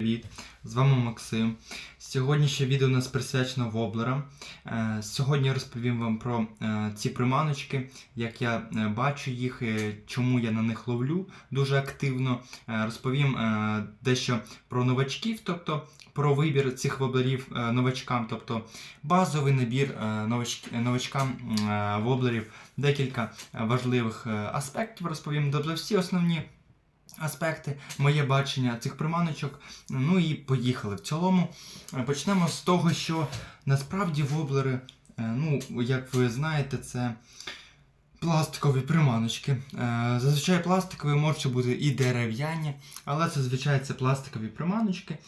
Привіт, з вами Максим. Сьогоднішнє відео у нас присвячено воблерам. Е, Сьогодні я розповім вам про е, ці приманочки, як я е, бачу їх, чому я на них ловлю дуже активно. Розповім дещо про новачків, тобто про вибір цих воблерів новачкам, тобто базовий набір новачкам воблерів, декілька важливих аспектів розповім, тобто всі основні аспекти, моє бачення цих приманочок. Ну і поїхали. В цілому е, почнемо з того, що насправді воблери, е, ну, як ви знаєте, це пластикові приманочки. Е, Зазвичай пластикові можуть бути і дерев'яні, але зазвичай це пластикові приманочки,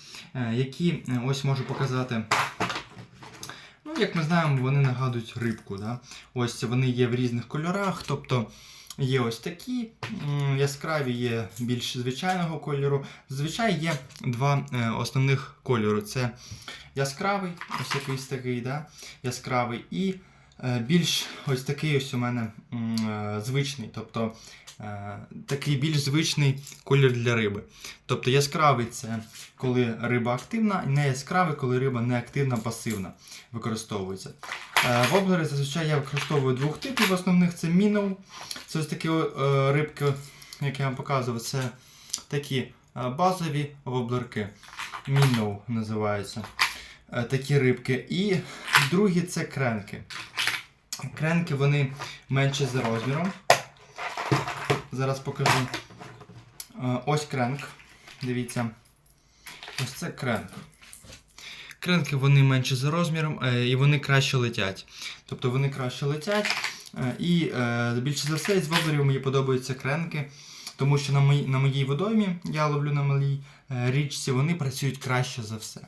які ось можу показати. Ну, як ми знаємо, вони нагадують рибку. Да? Ось вони є в різних кольорах, тобто є ось такі яскраві, є більш звичайного кольору. Зазвичай є два е, основних кольору: це яскравий, ось якийсь такий, да? яскравий, і більш ось такий ось у мене е, звичний, тобто е, такий більш звичний колір для риби. Тобто яскравий це коли риба активна, і не яскравий, коли риба не активна, пасивна використовується. Е, Воблери зазвичай я використовую двох типів основних: це міноу. Це ось такі е, рибки, як я вам показував, це такі е, базові воблерки. Міноу називаються. Е, Такі рибки. І другі це кренки. Кренки вони менші за розміром. Зараз покажу. Е, Ось кренк. Дивіться. Ось це кренк. Кренки вони менші за розміром е, і вони краще летять. Тобто вони краще летять. е, І більше за все з воблерів мені подобаються кренки, тому що на моїй, на моїй водоймі, я ловлю на малій річці, вони працюють краще за все.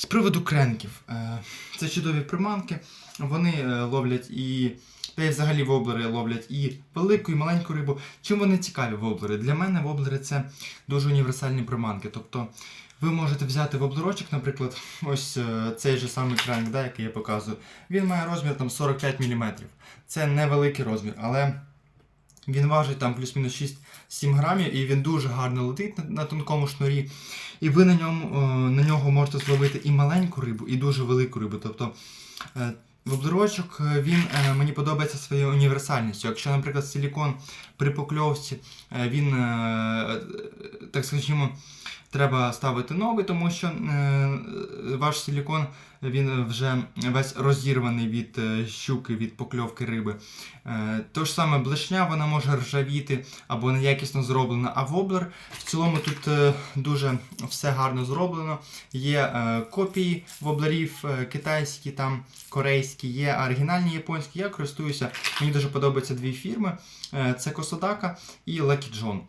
З приводу кренків, е, це чудові приманки, вони е, ловлять і. Та й взагалі воблери ловлять і велику, і маленьку рибу. Чим вони цікаві воблери? Для мене воблери це дуже універсальні приманки. Тобто ви можете взяти воблерочок, наприклад, ось е, цей же самий кренк, да, який я показую. Він має розмір там 45 мм. Це невеликий розмір, але він важить там плюс-мінус 6-7 грамів, і він дуже гарно летить на, на тонкому шнурі. І ви на, ньому, е, на нього можете зловити і маленьку рибу, і дуже велику рибу. Тобто е, Воблерочок е, він мені подобається своєю універсальністю. Якщо, наприклад, силікон при покльовці він, так скажімо, треба ставити новий, тому що е, ваш силікон він вже весь розірваний від е, щуки, від покльовки риби. Е, То ж саме блешня вона може ржавіти або неякісно зроблена, а воблер в цілому тут дуже все гарно зроблено. Є копії воблерів китайські, там корейські, є оригінальні японські. Я користуюся. Мені дуже подобаються дві фірми: це Косодака і Lucky John.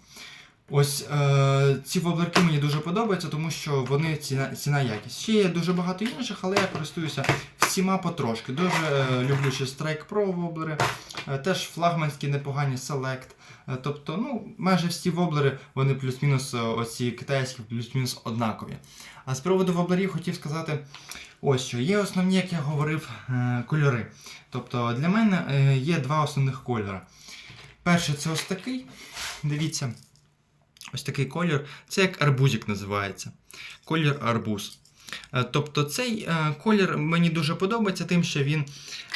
Ось е, ці воблерки мені дуже подобаються, тому що вони ціна, ціна якість. Ще є дуже багато інших, але я користуюся всіма потрошки. Дуже е, люблю ще Strike Pro воблери, е, теж флагманські непогані Select. Е, тобто, ну, майже всі воблери, вони плюс-мінус е, оці китайські, плюс-мінус однакові. А з приводу воблерів хотів сказати. Ось що є основні, як я говорив, е, кольори. Тобто для мене е, є два основних кольори. Перший це ось такий. Дивіться, ось такий колір. Це як арбузик називається. Колір арбуз. Е, Тобто цей е, колір мені дуже подобається, тим, що він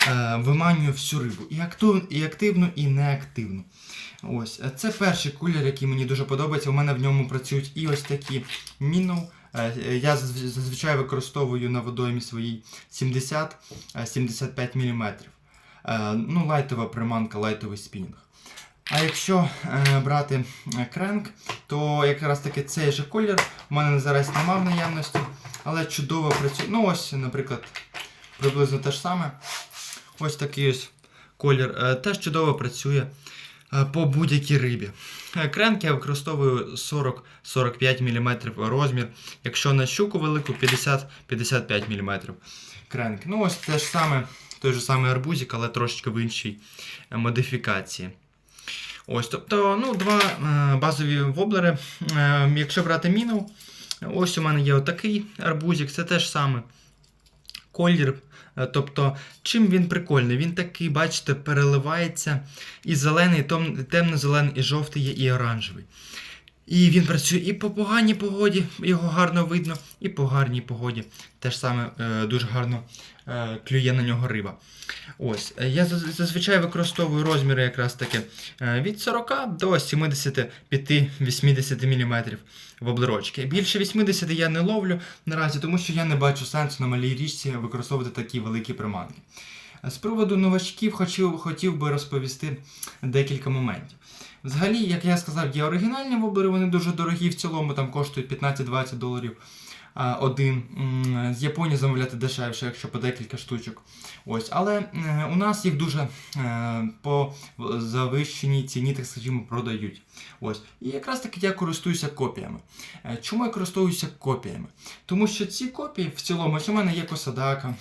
е, виманює всю рибу. І, актив, і активну, і неактивну. Ось, це перший колір, який мені дуже подобається. У мене в ньому працюють і ось такі міноу. Я зазвичай використовую на водоймі своїй 70-75 мм. Ну, лайтова приманка, лайтовий спінінг. А якщо е, брати е, кренк, то якраз таки цей же колір у мене зараз немає в наявності, але чудово працює. Ну, ось, наприклад, приблизно те ж саме. Ось такий ось колір е, теж чудово працює е, по будь-якій рибі. Е, Кренк я використовую 40-45 мм розмір. Якщо на щуку велику 50-55 мм кренк. Ну, ось те ж саме, той же самий арбузик, але трошечки в іншій е, модифікації. Ось, тобто, ну, два е, базові воблери. Е, якщо брати міну, ось у мене є отакий арбузик, це теж саме колір. Е, Тобто, чим він прикольний? Він такий, бачите, переливається і зелений, темно-зелений, і жовтий є, і оранжевий. І він працює і по поганій погоді, його гарно видно, і по гарній погоді. Теж саме дуже гарно клює на нього риба. Ось, е, я зазвичай використовую розміри якраз таки е, від 40 до 75-80 мм воблерочки. Більше 80 я не ловлю наразі, тому що я не бачу сенсу на малій річці використовувати такі великі приманки. Е, З приводу новачків хотів, хотів би розповісти декілька моментів. Взагалі, як я сказав, є оригінальні воблери, вони дуже дорогі в цілому, там коштують 15-20 доларів один. З Японії замовляти дешевше, якщо по декілька штучок. Ось, але е, у нас їх дуже е, по завищеній ціні, так скажімо, продають. Ось. І якраз таки я користуюся копіями. Е, Чому я користуюся копіями? Тому що ці копії в цілому, ось у мене є Косадака,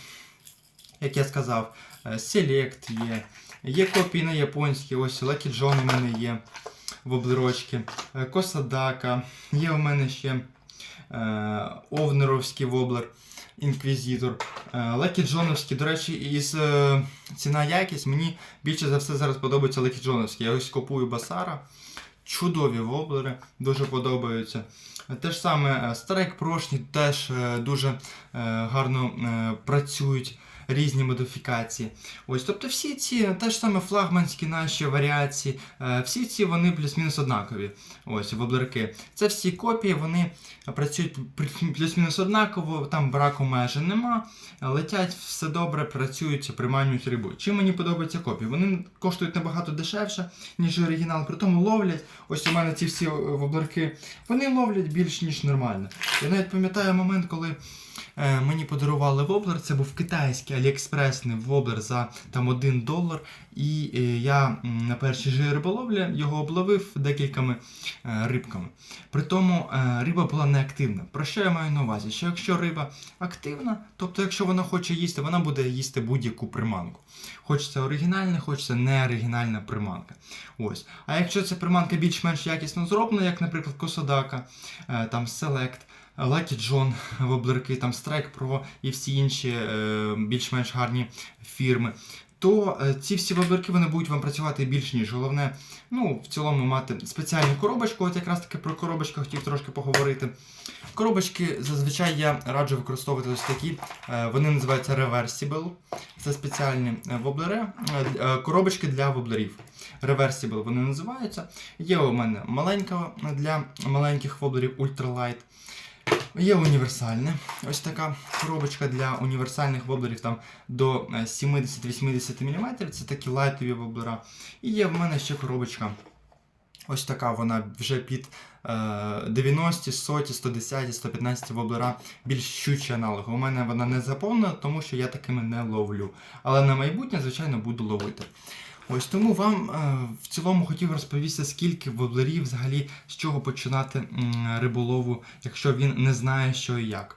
як я сказав, е, Select є. Є копії на японські, ось Lucky у мене є воблерочки, е, Косадака, є у мене ще е, Овнеровський воблер, Інквізітор, Лекі Джоновський. До речі, із е, ціна якість мені більше за все зараз подобається Лекі Джоновський. Я ось купую Басара. Чудові воблери, дуже подобаються. Е, Те ж саме е, Прошні теж е, дуже е, гарно е, працюють різні модифікації. Ось, тобто всі ці теж саме флагманські наші варіації, е, всі ці вони плюс-мінус однакові. Ось воблерки. Це всі копії, вони працюють плюс- плюс-мінус однаково, там браку майже нема. Летять все добре, працюють, приманюють рибу. Чим мені подобаються копії? Вони коштують набагато дешевше, ніж оригінал, при тому ловлять. Ось у мене ці всі е, воблерки, вони ловлять більш ніж нормально. Я навіть пам'ятаю момент, коли мені подарували воблер, це був китайський аліекспресний воблер за там 1 долар. І е, я на першій же риболовлі його обловив декількома е, рибками. При тому е, риба була неактивна. Про що я маю на увазі? Що якщо риба активна, тобто якщо вона хоче їсти, вона буде їсти будь-яку приманку. Хочеться оригінальна, хочеться неоригінальна приманка. Ось. А якщо ця приманка більш-менш якісно зроблена, як, наприклад, Косодака, е, там Select, Lucky John, воблерки, там Strike Pro і всі інші е, більш-менш гарні фірми. То е, ці всі воблерки вони будуть вам працювати більш ніж. Головне, ну, в цілому мати спеціальну коробочку. От якраз таки про коробочку хотів трошки поговорити. Коробочки зазвичай я раджу використовувати ось такі. Е, Вони називаються Reversible. Це спеціальні воблери, коробочки для воблерів. Reversible вони називаються. Є у мене маленька для маленьких воблерів Ultralight. Є універсальне. Ось така коробочка для універсальних воблерів там до е, 70-80 мм. Це такі лайтові воблера. І є в мене ще коробочка. Ось така вона вже під е, 90, 100, 110, 115 воблера більш щучі аналоги. У мене вона не заповнена, тому що я такими не ловлю. Але на майбутнє, звичайно, буду ловити. Ось тому вам е, в цілому хотів розповісти, скільки воблерів взагалі з чого починати риболову, якщо він не знає, що і як.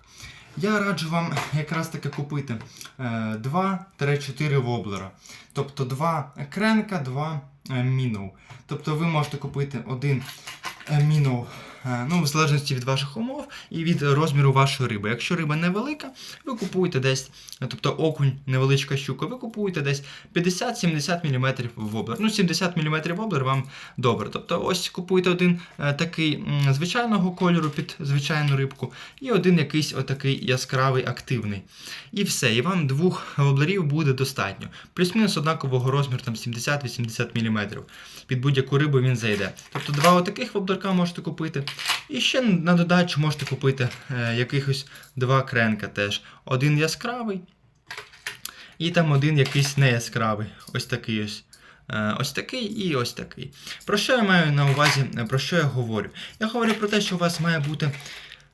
Я раджу вам якраз таки купити е, 2-4 воблера. Тобто 2 кренка, 2 е, міноу. Тобто ви можете купити один е, міноу, е, ну, в залежності від ваших умов і від розміру вашої риби. Якщо риба невелика, ви купуєте десь, е, тобто окунь, невеличка щука, ви купуєте десь 50-70 мм воблер. Ну, 70 мм воблер вам добре. Тобто ось купуєте один е, такий звичайного кольору під звичайну рибку, і один якийсь отакий яскравий активний. І все. І вам двох воблерів буде достатньо. Плюс-мінус однакового розміру, там 70-80 мм. Під будь-яку рибу він зайде. Тобто два отаких воблерка можете купити. І ще на додачу можете купити е, якихось два кренка теж. Один яскравий, і там один якийсь не яскравий. Ось такий ось. Е, Ось такий і ось такий. Про що я маю на увазі, е, про що я говорю? Я говорю про те, що у вас має бути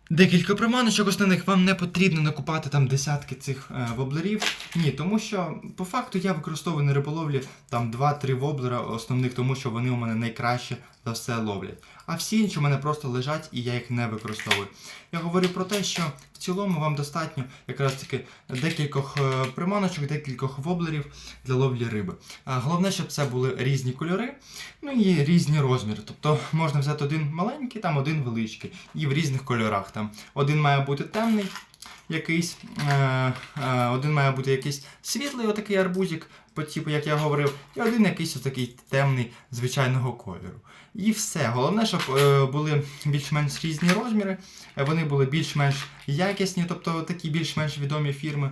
декілька приманочок основних, вам не потрібно накупати там десятки цих воблерів. Ні, тому що по факту я використовую на риболовлі там 2-3 воблера основних, тому що вони у мене найкраще за все ловлять. А всі інші у мене просто лежать і я їх не використовую. Я говорю про те, що в цілому вам достатньо якраз таки декількох е, приманочок, декількох воблерів для ловлі риби. А головне, щоб це були різні кольори, ну і різні розміри. Тобто можна взяти один маленький, там один величкий, і в різних кольорах. Там один має бути темний. Якийсь, е, е, один має бути якийсь світлий, отакий арбузик, по типу, як я говорив, і один якийсь такий темний звичайного кольору. І все. Головне, щоб е, були більш-менш різні розміри, вони були більш-менш якісні, тобто такі більш-менш відомі фірми.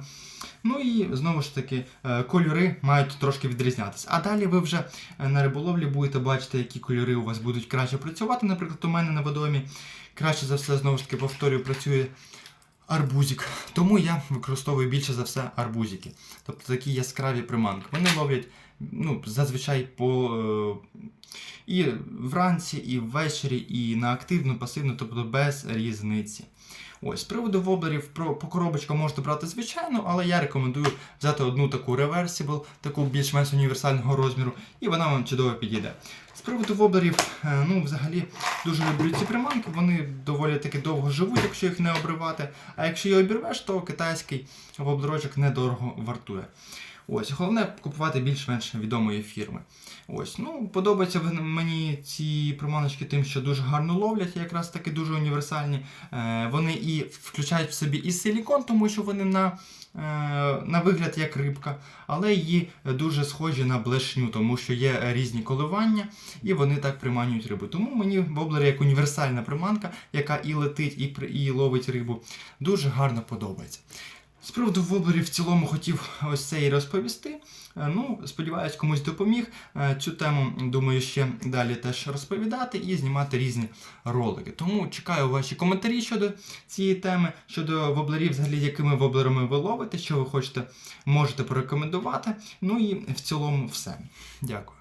Ну і знову ж таки, е, кольори мають трошки відрізнятися. А далі ви вже е, на риболовлі будете бачити, які кольори у вас будуть краще працювати. Наприклад, у мене на водомі краще за все, знову ж таки, повторюю, працює арбузик. Тому я використовую більше за все арбузики. Тобто такі яскраві приманки. Вони ловлять ну, зазвичай по. е, І вранці, і ввечері, і на активну, пасивну, тобто без різниці. Ось, з приводу воблерів, про, по коробочкам можете брати звичайно, але я рекомендую взяти одну таку реверсібл, таку більш-менш універсального розміру, і вона вам чудово підійде. З приводу воблерів, е, ну взагалі дуже люблю ці приманки, вони доволі таки довго живуть, якщо їх не обривати. А якщо її обірвеш, то китайський воблерочок недорого вартує. Ось, головне купувати більш-менш відомої фірми. Ось, ну, подобаються мені ці приманочки тим, що дуже гарно ловлять, якраз таки дуже універсальні. Е, вони і включають в собі і силікон, тому що вони на, е, на вигляд як рибка, але і дуже схожі на блешню, тому що є різні коливання, і вони так приманюють рибу. Тому мені воблер як універсальна приманка, яка і летить, і, і ловить рибу, дуже гарно подобається. З приводу воблерів в цілому хотів ось це і розповісти. Е, Ну, сподіваюсь, комусь допоміг. Е, Цю тему, думаю, ще далі теж розповідати і знімати різні ролики. Тому чекаю ваші коментарі щодо цієї теми, щодо воблерів, взагалі, якими воблерами ви ловите, що ви хочете, можете порекомендувати. Ну і в цілому все. Дякую.